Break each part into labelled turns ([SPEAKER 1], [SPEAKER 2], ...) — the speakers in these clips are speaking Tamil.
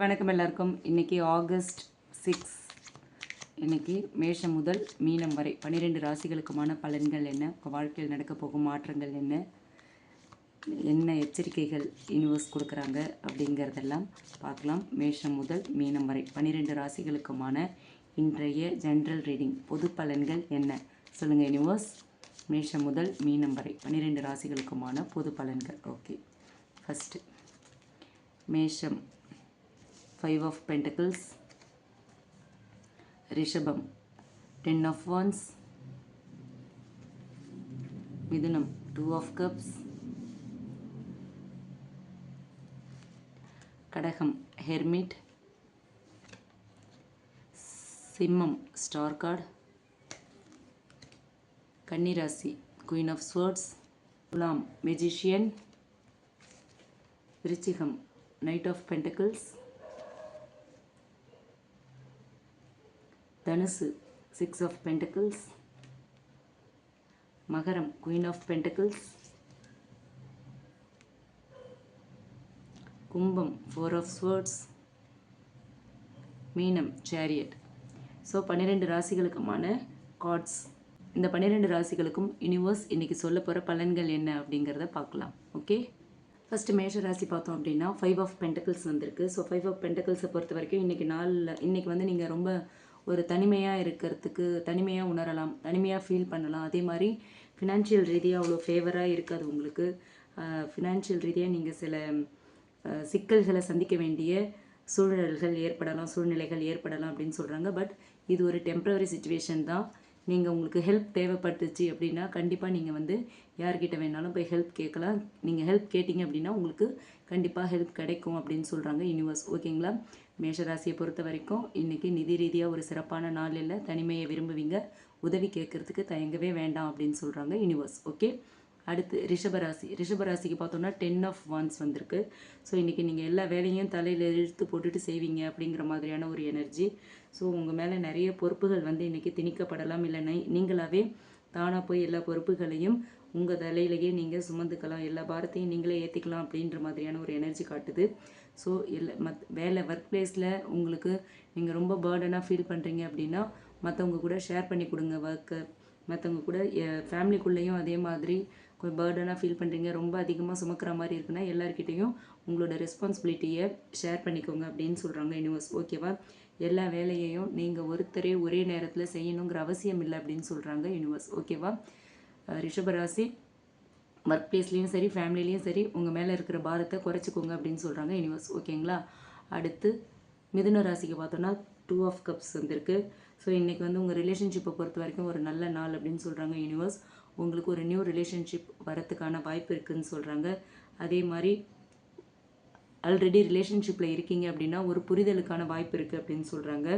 [SPEAKER 1] வணக்கம் எல்லாருக்கும். இன்னைக்கு ஆகஸ்ட் சிக்ஸ். இன்னைக்கு மேஷம் முதல் மீனம் வரை பன்னிரெண்டு ராசிகளுக்குமான பலன்கள் என்ன? உங்கள் வாழ்க்கையில் நடக்க போகும் மாற்றங்கள் என்ன? என்ன எச்சரிக்கைகள் யூனிவர்ஸ் கொடுக்குறாங்க அப்படிங்கிறதெல்லாம் பார்க்கலாம். மேஷம் முதல் மீனம் வரை பன்னிரெண்டு ராசிகளுக்குமான இன்றைய ஜென்ரல் ரீடிங் பொது பலன்கள் என்ன? சொல்லுங்கள் யூனிவர்ஸ் மேஷம் முதல் மீனம் வரை பன்னிரெண்டு ராசிகளுக்குமான பொது பலன்கள். ஓகே ஃபஸ்ட்டு மேஷம் ஃபைவ் ஆஃப் பென்டக்கிள்ஸ் ரிஷபம் டென் ஆஃப் ஒன்ஸ் மிதுனம் டூ ஆஃப் கப்ஸ் கடகம் ஹெர்மிட் சிம்மம் ஸ்டார் கார்டு கன்னிராசி குயின் ஆஃப் ஸ்வர்ட்ஸ் குலாம் மெஜிஷியன் விருச்சிகம் நைட் ஆஃப் பென்டக்கிள்ஸ் தனுசு சிக்ஸ் ஆஃப் பென்டக்கிள்ஸ் மகரம் குயின் ஆஃப் பென்டக்கிள்ஸ் கும்பம் ஃபோர் ஆஃப் ஸ்வர்ட்ஸ் மீனம் சேரியட் ஸோ பன்னிரெண்டு ராசிகளுக்குமான கார்ட்ஸ் இந்த பன்னிரெண்டு ராசிகளுக்கும் யூனிவர்ஸ் இன்றைக்கி சொல்ல போகிற பலன்கள் என்ன அப்படிங்கிறத பார்க்கலாம். ஓகே ஃபஸ்ட்டு மேஷ ராசி பார்த்தோம் அப்படின்னா ஃபைவ் ஆஃப் பென்டக்கிள்ஸ் வந்திருக்கு. ஸோ ஃபைவ் ஆஃப் பென்டக்கிள்ஸை பொறுத்த வரைக்கும் இன்றைக்கி நாளில் இன்றைக்கி வந்து நீங்கள் ரொம்ப ஒரு தனிமையாக இருக்கிறதுக்கு தனிமையாக உணரலாம் தனிமையாக ஃபீல் பண்ணலாம். அதே மாதிரி ஃபினான்ஷியல் ரீதியாக அவ்வளோ ஃபேவராக இருக்காது உங்களுக்கு. ஃபினான்ஷியல் ரீதியாக நீங்கள் சில சிக்கல்களை சந்திக்க வேண்டிய சூழல்கள் ஏற்படலாம் சூழ்நிலைகள் ஏற்படலாம் அப்படின்னு சொல்கிறாங்க பட் இது ஒரு டெம்ப்ரவரி சுச்சுவேஷன் தான். நீங்கள் உங்களுக்கு ஹெல்ப் தேவைப்பட்டுச்சு அப்படின்னா கண்டிப்பாக நீங்கள் வந்து யார்கிட்ட வேணாலும் போய் ஹெல்ப் கேட்கலாம். நீங்கள் ஹெல்ப் கேட்டிங்க அப்படின்னா உங்களுக்கு கண்டிப்பாக ஹெல்ப் கிடைக்கும் அப்படின்னு சொல்கிறாங்க யூனிவர்ஸ் ஓகேங்களா மேஷராசியை பொறுத்த வரைக்கும் இன்றைக்கி நிதி ரீதியாக ஒரு சிறப்பான நாள் இல்லை. தனிமையை விரும்புவீங்க. உதவி கேட்கறதுக்கு தயங்கவே வேண்டாம் அப்படின்னு சொல்கிறாங்க யூனிவர்ஸ் ஓகே அடுத்து ரிஷபராசி. ரிஷபராசிக்கு பார்த்தோம்னா டென் ஆஃப் வான்ஸ் வந்திருக்கு. ஸோ இன்றைக்கி நீங்கள் எல்லா வேலையும் தலையில் இழுத்து போட்டுட்டு செய்வீங்க அப்படிங்கிற மாதிரியான ஒரு எனர்ஜி ஸோ உங்கள் மேலே நிறைய பொறுப்புகள் வந்து இன்றைக்கி திணிக்கப்படலாம். இல்லை நை- நீங்களாவே தானாக போய் எல்லா பொறுப்புகளையும் உங்கள் தலையிலேயே நீங்கள் சுமந்துக்கலாம். எல்லா பாரத்தையும் நீங்களே ஏற்றிக்கலாம் அப்படின்ற மாதிரியான ஒரு எனர்ஜி காட்டுது. ஸோ இல்லை மத் வேலை ஒர்க் பிளேஸில் உங்களுக்கு நீங்கள் ரொம்ப பேர்டனாக ஃபீல் பண்ணுறீங்க அப்படின்னா மற்றவங்க கூட ஷேர் பண்ணி கொடுங்க ஒர்க்கை மற்றவங்க கூட ஃபேமிலிக்குள்ளேயும் அதே மாதிரி கொஞ்சம் பேர்டனாக ஃபீல் பண்ணுறீங்க ரொம்ப அதிகமாக சுமக்கிற மாதிரி இருக்குன்னா எல்லாருக்கிட்டேயும் உங்களோட ரெஸ்பான்சிபிலிட்டியை ஷேர் பண்ணிக்கோங்க அப்படின்னு சொல்கிறாங்க யூனிவர்ஸ் ஓகேவா எல்லா வேலையையும் நீங்கள் ஒருத்தரே ஒரே நேரத்தில் செய்யணுங்கிற அவசியம் இல்லை அப்படின்னு சொல்கிறாங்க யூனிவர்ஸ் ஓகேவா ரிஷபராசி ஒர்க் பிளேஸ்லேயும் சரி ஃபேமிலிலையும் சரி உங்கள் மேலே இருக்கிற பாரத்தை குறைச்சிக்கோங்க அப்படின்னு சொல்கிறாங்க யூனிவர்ஸ் ஓகேங்களா அடுத்து மிதுன ராசிக்கு பார்த்தோன்னா டூ ஆஃப் கப்ஸ் வந்திருக்கு. ஸோ இன்றைக்கி வந்து உங்கள் ரிலேஷன்ஷிப்பை பொறுத்த வரைக்கும் ஒரு நல்ல நாள் அப்படின்னு சொல்கிறாங்க யூனிவர்ஸ் உங்களுக்கு ஒரு நியூ ரிலேஷன்ஷிப் வரத்துக்கான வாய்ப்பு இருக்குதுன்னு சொல்கிறாங்க அதே மாதிரி ஆல்ரெடி ரிலேஷன்ஷிப்பில் இருக்கீங்க அப்படின்னா ஒரு புரிதலுக்கான வாய்ப்பு இருக்குது அப்படின்னு சொல்கிறாங்க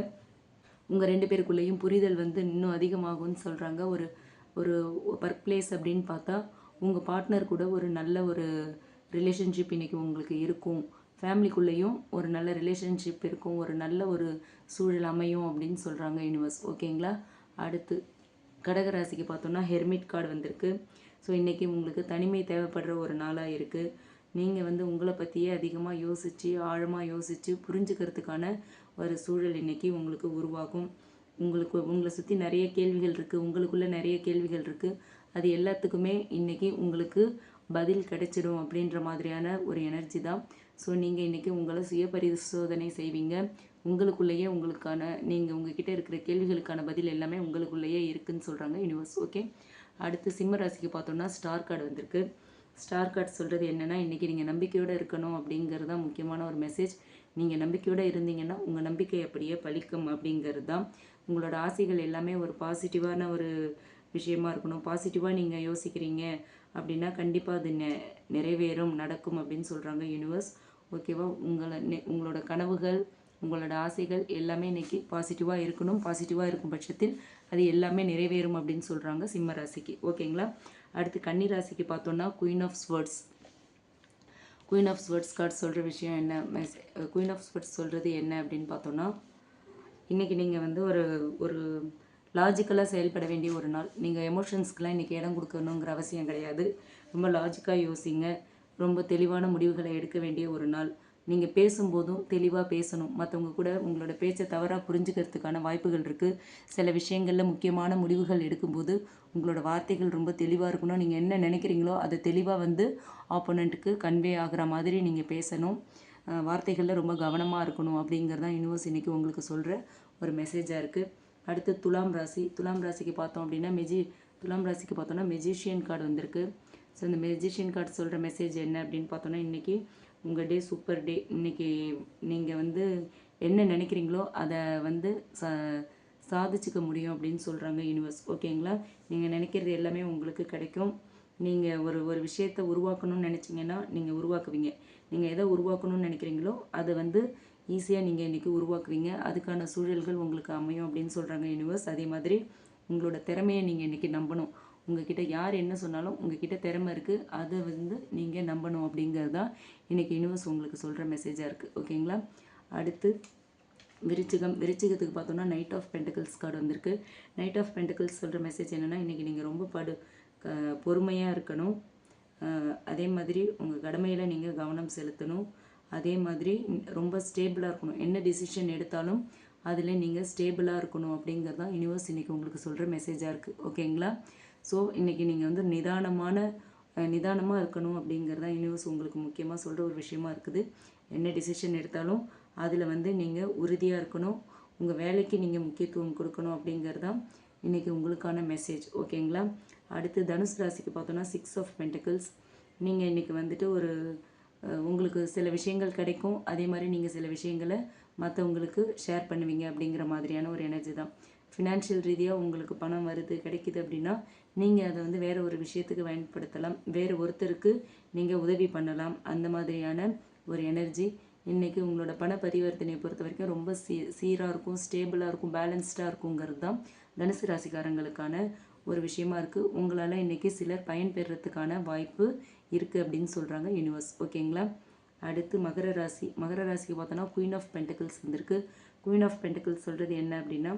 [SPEAKER 1] உங்கள் ரெண்டு பேருக்குள்ளேயும் புரிதல் வந்து இன்னும் அதிகமாகும்னு சொல்கிறாங்க ஒரு ஒரு ஒர்க் பிளேஸ் அப்படின்னு பார்த்தா உங்கள் பார்ட்னர் கூட ஒரு நல்ல ஒரு ரிலேஷன்ஷிப் இன்றைக்கி உங்களுக்கு இருக்கும். ஃபேமிலிக்குள்ளேயும் ஒரு நல்ல ரிலேஷன்ஷிப் இருக்கும். ஒரு நல்ல ஒரு சூழல் அமையும் அப்படின்னு சொல்கிறாங்க யூனிவர்ஸ் ஓகேங்களா அடுத்து கடகராசிக்கு பார்த்தோன்னா ஹெர்மிட் கார்டு வந்திருக்கு. ஸோ இன்றைக்கி உங்களுக்கு தனிமை தேவைப்படுற ஒரு நாளாக இருக்குது நீங்கள் வந்து உங்களை பற்றியே அதிகமாக யோசித்து ஆழமாக யோசித்து புரிஞ்சுக்கிறதுக்கான ஒரு சூழல் இன்றைக்கி உங்களுக்கு உருவாகும். உங்களுக்கு உங்களை சுற்றி நிறைய கேள்விகள் இருக்குது உங்களுக்குள்ளே நிறைய கேள்விகள் இருக்குது அது எல்லாத்துக்குமே இன்றைக்கி உங்களுக்கு பதில் கிடைச்சிடும் அப்படின்ற மாதிரியான ஒரு எனர்ஜி தான். ஸோ நீங்கள் இன்றைக்கி உங்களை சுய பரிசோதனை செய்வீங்க. உங்களுக்குள்ளேயே உங்களுக்கான நீங்கள் உங்ககிட்ட இருக்கிற கேள்விகளுக்கான பதில் எல்லாமே உங்களுக்குள்ளேயே இருக்குதுன்னு சொல்கிறாங்க யூனிவர்ஸ் ஓகே அடுத்து சிம்ம ராசிக்கு பார்த்தோம்னா ஸ்டார் கார்டு வந்திருக்கு. ஸ்டார் கார்டு சொல்கிறது என்னென்னா இன்றைக்கி நீங்கள் நம்பிக்கையோடு இருக்கணும் அப்படிங்கிறது தான் முக்கியமான ஒரு மெசேஜ் நீங்கள் நம்பிக்கையோடு இருந்தீங்கன்னா உங்கள் நம்பிக்கை அப்படியே பழிக்கும் அப்படிங்கிறது தான். உங்களோட ஆசைகள் எல்லாமே ஒரு பாசிட்டிவான ஒரு விஷயமா இருக்கணும். பாசிட்டிவாக நீங்கள் யோசிக்கிறீங்க. அப்படின்னா கண்டிப்பாக அது நெ நிறைவேறும் நடக்கும் அப்படின்னு சொல்கிறாங்க யூனிவர்ஸ் ஓகேவா உங்களை நெ- உங்களோட கனவுகள் உங்களோட ஆசைகள் எல்லாமே இன்றைக்கி பாசிட்டிவாக இருக்கணும். பாசிட்டிவாக இருக்கும் பட்சத்தில் அது எல்லாமே நிறைவேறும் அப்படின்னு சொல்கிறாங்க சிம்ம ராசிக்கு. ஓகேங்களா அடுத்து கன்னி ராசிக்கு பார்த்தோன்னா queen of swords queen of swords card சொல்கிற விஷயம் என்ன? மெஸ் குயின் ஆஃப் ஸ்வர்ட்ஸ் சொல்கிறது என்ன அப்படின்னு பார்த்தோன்னா இன்றைக்கி நீங்கள் வந்து ஒரு ஒரு லாஜிக்கலாக செயல்பட வேண்டிய ஒரு நாள். நீங்கள் எமோஷன்ஸ்க்கெலாம் இன்றைக்கி இடம் கொடுக்கணுங்கிற அவசியம் கிடையாது. ரொம்ப லாஜிக்காக யோசிங்க. ரொம்ப தெளிவான முடிவுகளை எடுக்க வேண்டிய ஒரு நாள். நீங்கள் பேசும்போதும் தெளிவாக பேசணும். மற்றவங்க கூட உங்களோட பேச்சை தவறாக புரிஞ்சுக்கிறதுக்கான வாய்ப்புகள் இருக்குது சில விஷயங்களில் முக்கியமான முடிவுகள் எடுக்கும்போது உங்களோட வார்த்தைகள் ரொம்ப தெளிவாக இருக்கணும். நீங்கள் என்ன நினைக்கிறீங்களோ அதை தெளிவாக வந்து ஆப்போனண்ட்டுக்கு கன்வே ஆகிற மாதிரி நீங்கள் பேசணும். வார்த்தைகளில் ரொம்ப கவனமாக இருக்கணும் அப்படிங்கிறதான் யூனிவர்ஸ் இன்றைக்கி உங்களுக்கு சொல்கிற ஒரு மெசேஜாக இருக்குது அடுத்து துலாம் ராசி. துலாம் ராசிக்கு பார்த்தோம் அப்படின்னா மெஜி துலாம் ராசிக்கு பார்த்தோன்னா மெஜிஷியன் கார்டு வந்திருக்கு. ஸோ இந்த மெஜிஷியன் கார்டு சொல்கிற மெசேஜ் என்ன அப்படின்னு பார்த்தோன்னா இன்றைக்கி உங்கள் டே சூப்பர் டே இன்றைக்கி நீங்கள் வந்து என்ன நினைக்கிறீங்களோ அதை வந்து ச சாதிச்சுக்க முடியும் அப்படின்னு சொல்கிறாங்க யூனிவர்ஸ் ஓகேங்களா நீங்கள் நினைக்கிறது எல்லாமே உங்களுக்கு கிடைக்கும். நீங்கள் ஒரு ஒரு விஷயத்தை உருவாக்கணும்னு நினச்சிங்கன்னா நீங்கள் உருவாக்குவீங்க. நீங்கள் எதை உருவாக்கணும்னு நினைக்கிறீங்களோ அதை வந்து ஈஸியாக நீங்கள் இன்றைக்கி உருவாக்குவீங்க. அதுக்கான சூழல்கள் உங்களுக்கு அமையும் அப்படின்னு சொல்கிறாங்க யூனிவர்ஸ் அதே மாதிரி உங்களோட திறமையை நீங்கள் இன்றைக்கி நம்பணும். உங்ககிட்ட யார் என்ன சொன்னாலும் உங்ககிட்ட திறமை இருக்குது அதை வந்து நீங்கள் நம்பணும் அப்படிங்கிறது தான் இன்றைக்கி யூனிவர்ஸ் உங்களுக்கு சொல்கிற மெசேஜாக இருக்குது ஓகேங்களா அடுத்து விருச்சிகம். விருச்சிகத்துக்கு பார்த்தோன்னா நைட் ஆஃப் பென்டிகல்ஸ் கார்டு வந்திருக்கு. நைட் ஆஃப் பென்டிகல்ஸ் சொல்கிற மெசேஜ் என்னென்னா இன்றைக்கி நீங்கள் ரொம்ப படு பொறுமையாக இருக்கணும். அதே மாதிரி உங்கள் கடமையில் நீங்கள் கவனம் செலுத்தணும். அதே மாதிரி ரொம்ப ஸ்டேபிளாக இருக்கணும். என்ன டிசிஷன் எடுத்தாலும் அதில் நீங்கள் ஸ்டேபிளாக இருக்கணும் அப்படிங்கிறது தான் யூனிவர்ஸ் இன்றைக்கி உங்களுக்கு சொல்கிற மெசேஜாக இருக்குது ஓகேங்களா ஸோ இன்றைக்கி நீங்கள் வந்து நிதானமான நிதானமாக இருக்கணும் அப்படிங்கிறது தான் யூனிவர்ஸ் உங்களுக்கு முக்கியமாக சொல்கிற ஒரு விஷயமா இருக்குது. என்ன டிசிஷன் எடுத்தாலும் அதில் வந்து நீங்கள் உறுதியாக இருக்கணும். உங்கள் வேலைக்கு நீங்கள் முக்கியத்துவம் கொடுக்கணும் அப்படிங்கிறது தான் இன்றைக்கி உங்களுக்கான மெசேஜ் ஓகேங்களா அடுத்து தனுசு ராசிக்கு பார்த்தோன்னா சிக்ஸ் ஆஃப் பென்டக்கிள்ஸ் நீங்கள் இன்றைக்கி வந்துட்டு ஒரு உங்களுக்கு சில விஷயங்கள் கிடைக்கும். அதே மாதிரி நீங்கள் சில விஷயங்களை மற்றவங்களுக்கு ஷேர் பண்ணுவீங்க அப்படிங்கிற மாதிரியான ஒரு எனர்ஜி தான். ஃபினான்ஷியல் ரீதியாக உங்களுக்கு பணம் வருது கிடைக்குது அப்படின்னா நீங்கள் அதை வந்து வேறு ஒரு விஷயத்துக்கு பயன்படுத்தலாம். வேறு ஒருத்தருக்கு நீங்கள் உதவி பண்ணலாம். அந்த மாதிரியான ஒரு எனர்ஜி இன்றைக்கி உங்களோட பண பரிவர்த்தனையை பொறுத்த வரைக்கும் ரொம்ப சீ சீராக இருக்கும் ஸ்டேபிளாக இருக்கும் பேலன்ஸ்டாக இருக்குங்கிறது தான் தனுசு ராசிக்காரங்களுக்கான ஒரு விஷயமா இருக்குது உங்களால் இன்றைக்கி சிலர் பயன்பெறத்துக்கான வாய்ப்பு இருக்குது அப்படின்னு சொல்கிறாங்க யூனிவர்ஸ் ஓகேங்களா அடுத்து மகர ராசி. மகர ராசிக்கு பார்த்தோன்னா குயின் ஆஃப் பென்டக்கிள்ஸ் வந்திருக்கு. குயின் ஆஃப் பென்டக்கிள்ஸ் சொல்கிறது என்ன அப்படின்னா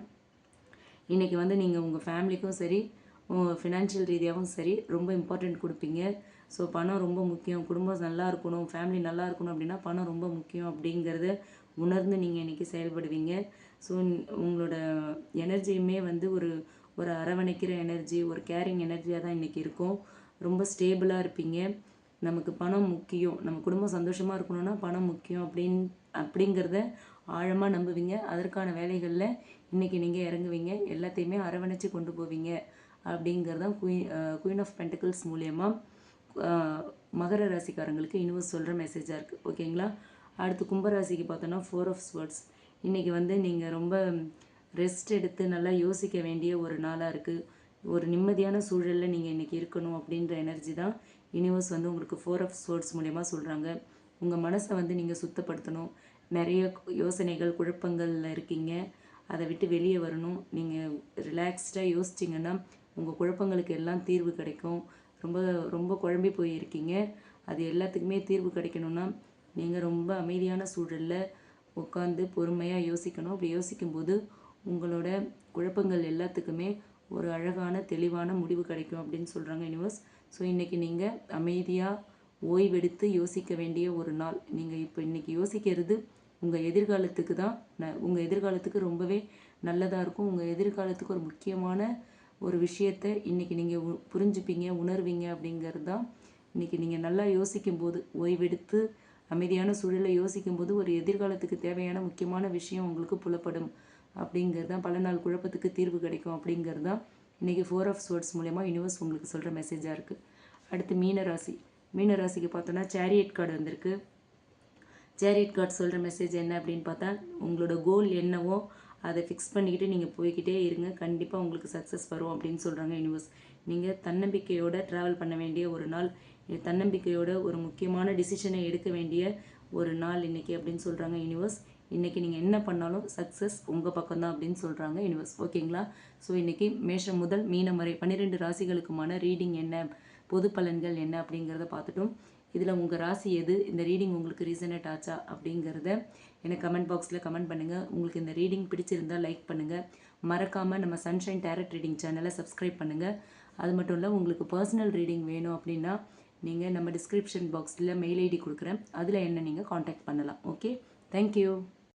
[SPEAKER 1] இன்றைக்கி வந்து நீங்கள் உங்கள் ஃபேமிலிக்கும் சரி ஃபினான்ஷியல் ரீதியாகவும் சரி ரொம்ப இம்பார்ட்டண்ட் கொடுப்பீங்க. ஸோ பணம் ரொம்ப முக்கியம். குடும்பம் நல்லா இருக்கணும். ஃபேமிலி நல்லா இருக்கணும் அப்படின்னா பணம் ரொம்ப முக்கியம் அப்படிங்கிறத உணர்ந்து நீங்கள் இன்றைக்கி செயல்படுவீங்க. ஸோ உங்களோட எனர்ஜியுமே வந்து ஒரு ஒரு அரவணைக்கிற எனர்ஜி ஒரு கேரிங் எனர்ஜியாக தான் இன்றைக்கி இருக்கும். ரொம்ப ஸ்டேபிளாக இருப்பீங்க. நமக்கு பணம் முக்கியம். நம்ம குடும்பம் சந்தோஷமாக இருக்கணும்னா பணம் முக்கியம் அப்படின் அப்படிங்கிறத ஆழமாக நம்புவீங்க. அதற்கான வேலைகளில் இன்றைக்கி நீங்கள் இறங்குவீங்க. எல்லாத்தையுமே அரவணைச்சு கொண்டு போவீங்க அப்படிங்கிறதான் குயின் குயின் ஆஃப் பென்டிகல்ஸ் மூலயமா மகர ராசிக்காரங்களுக்கு யூனிவர்ஸ் சொல்கிற மெசேஜாக இருக்குது ஓகேங்களா அடுத்து கும்பராசிக்கு பார்த்தோன்னா ஃபோர் ஆஃப் ஸ்வர்ட்ஸ் இன்றைக்கி வந்து நீங்கள் ரொம்ப ரெஸ்ட் எடுத்து நல்லா யோசிக்க வேண்டிய ஒரு நாளாக இருக்குது ஒரு நிம்மதியான சூழலில் நீங்கள் இன்றைக்கி இருக்கணும் அப்படின்ற எனர்ஜி தான் யூனிவர்ஸ் வந்து உங்களுக்கு ஃபோர் ஆஃப் ஸ்போர்ட்ஸ் மூலயமா சொல்கிறாங்க உங்கள் மனசை வந்து நீங்கள் சுத்தப்படுத்தணும். நிறைய யோசனைகள் குழப்பங்களில் இருக்கீங்க. அதை விட்டு வெளியே வரணும். நீங்கள் ரிலாக்ஸ்டாக யோசிச்சிங்கன்னா உங்கள் குழப்பங்களுக்கு எல்லாம் தீர்வு கிடைக்கும். ரொம்ப ரொம்ப குழம்பி போயிருக்கீங்க. அது எல்லாத்துக்குமே தீர்வு கிடைக்கணும்னா நீங்கள் ரொம்ப அமைதியான சூழலில் உட்காந்து பொறுமையாக யோசிக்கணும். அப்படி யோசிக்கும்போது உங்களோட குழப்பங்கள் எல்லாத்துக்குமே ஒரு அழகான தெளிவான முடிவு கிடைக்கும் அப்படின்னு சொல்கிறாங்க யூனிவர்ஸ் ஸோ இன்றைக்கி நீங்கள் அமைதியாக ஓய்வெடுத்து யோசிக்க வேண்டிய ஒரு நாள். நீங்கள் இப்போ இன்றைக்கி யோசிக்கிறது உங்கள் எதிர்காலத்துக்கு தான். ந உங்கள் எதிர்காலத்துக்கு ரொம்பவே நல்லதாக இருக்கும். உங்கள் எதிர்காலத்துக்கு ஒரு முக்கியமான ஒரு விஷயத்தை இன்றைக்கி நீங்கள் உ- புரிஞ்சுப்பீங்க உணர்வீங்க அப்படிங்கிறது தான் இன்றைக்கி நீங்கள் நல்லா யோசிக்கும்போது. ஓய்வெடுத்து அமைதியான சூழலை யோசிக்கும்போது ஒரு எதிர்காலத்துக்கு தேவையான முக்கியமான விஷயம் உங்களுக்கு புலப்படும். அப்படிங்கிறது தான் பல நாள் குழப்பத்துக்கு தீர்வு கிடைக்கும் அப்படிங்கிறது தான் இன்றைக்கி ஃபோர் ஆஃப் ஸ்வர்ட்ஸ் மூலயமா யூனிவர்ஸ் உங்களுக்கு சொல்கிற மெசேஜாக இருக்குது அடுத்து மீனராசி. மீனராசிக்கு பார்த்தோன்னா சேரியட் கார்டு வந்திருக்கு. சேரியட் கார்டு சொல்கிற மெசேஜ் என்ன அப்படின்னு பார்த்தா உங்களோட கோல் என்னவோ அதை ஃபிக்ஸ் பண்ணிக்கிட்டு நீங்கள் போய்கிட்டே இருங்க. கண்டிப்பாக உங்களுக்கு சக்ஸஸ் வரும் அப்படின்னு சொல்கிறாங்க யூனிவர்ஸ் நீங்கள் தன்னம்பிக்கையோடு ட்ராவல் பண்ண வேண்டிய ஒரு நாள். தன்னம்பிக்கையோட ஒரு முக்கியமான டிசிஷனை எடுக்க வேண்டிய ஒரு நாள் இன்றைக்கி அப்படின்னு சொல்கிறாங்க யூனிவர்ஸ் இன்றைக்கி நீங்கள் என்ன பண்ணாலும் சக்ஸஸ் உங்கள் பக்கம் தான் அப்படின்னு சொல்கிறாங்க யூனிவர்ஸ் ஓகேங்களா ஸோ இன்றைக்கி மேஷம் முதல் மீனம் வரை பன்னிரெண்டு ராசிகளுக்குமான ரீடிங் என்ன? பொது பலன்கள் என்ன? அப்படிங்கிறத பார்த்துட்டோம். இதில் உங்கள் ராசி எது? இந்த ரீடிங் உங்களுக்கு ரீசனட் ஆச்சா? அப்படிங்கிறத எனக்கு கமெண்ட் பாக்ஸில் கமெண்ட் பண்ணுங்கள் உங்களுக்கு இந்த ரீடிங் பிடிச்சிருந்தா லைக் பண்ணுங்கள் மறக்காமல் நம்ம சன்ஷைன் டேரட் ரீடிங் சேனலை சப்ஸ்கிரைப் பண்ணுங்கள் அது மட்டும் இல்லை உங்களுக்கு பர்சனல் ரீடிங் வேணும் அப்படின்னா நீங்கள் நம்ம டிஸ்கிரிப்ஷன் பாக்ஸில் மெயில் ஐடி கொடுக்குறேன். அதில் என்ன நீங்கள் காண்டாக்ட் பண்ணலாம். Okay thank you